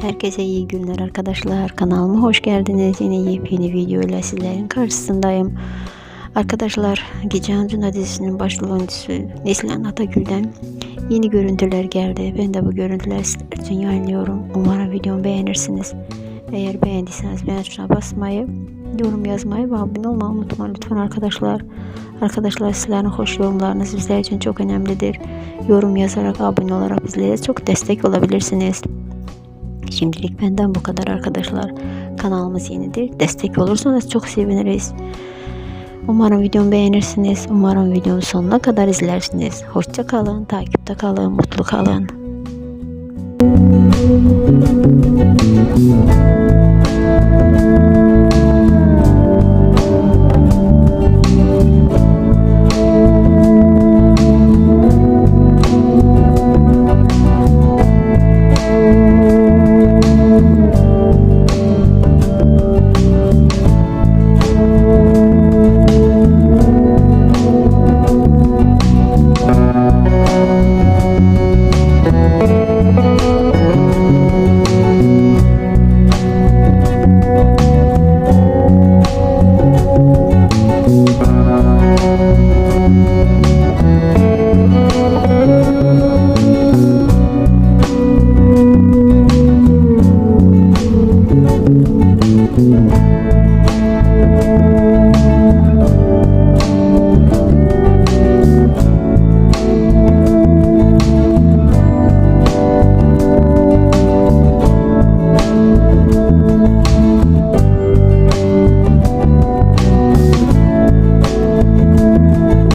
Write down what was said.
Herkese iyi günler arkadaşlar. Kanalıma hoş geldiniz. Yine yepyeni video ile sizlerin karşısındayım. Arkadaşlar Gece Ancuna dizisinin başrol oyuncusu Neslihan Atagül'den yeni görüntüler geldi. Ben de bu görüntüleri sizler için yayınlıyorum. Umarım videomu beğenirsiniz. Eğer beğendiyseniz beğen tuşuna basmayı, yorum yazmayı ve abone olmayı unutmayın lütfen arkadaşlar. Arkadaşlar sizlerin hoş yorumlarınız bizler için çok önemlidir. Yorum yazarak, abone olarak bizlere çok destek olabilirsiniz. Şimdilik benden bu kadar arkadaşlar. Kanalımız yenidir. Destek olursanız çok seviniriz. Umarım videomu beğenirsiniz. Umarım videonun sonuna kadar izlersiniz. Hoşça kalın, takipte kalın, mutlu kalın.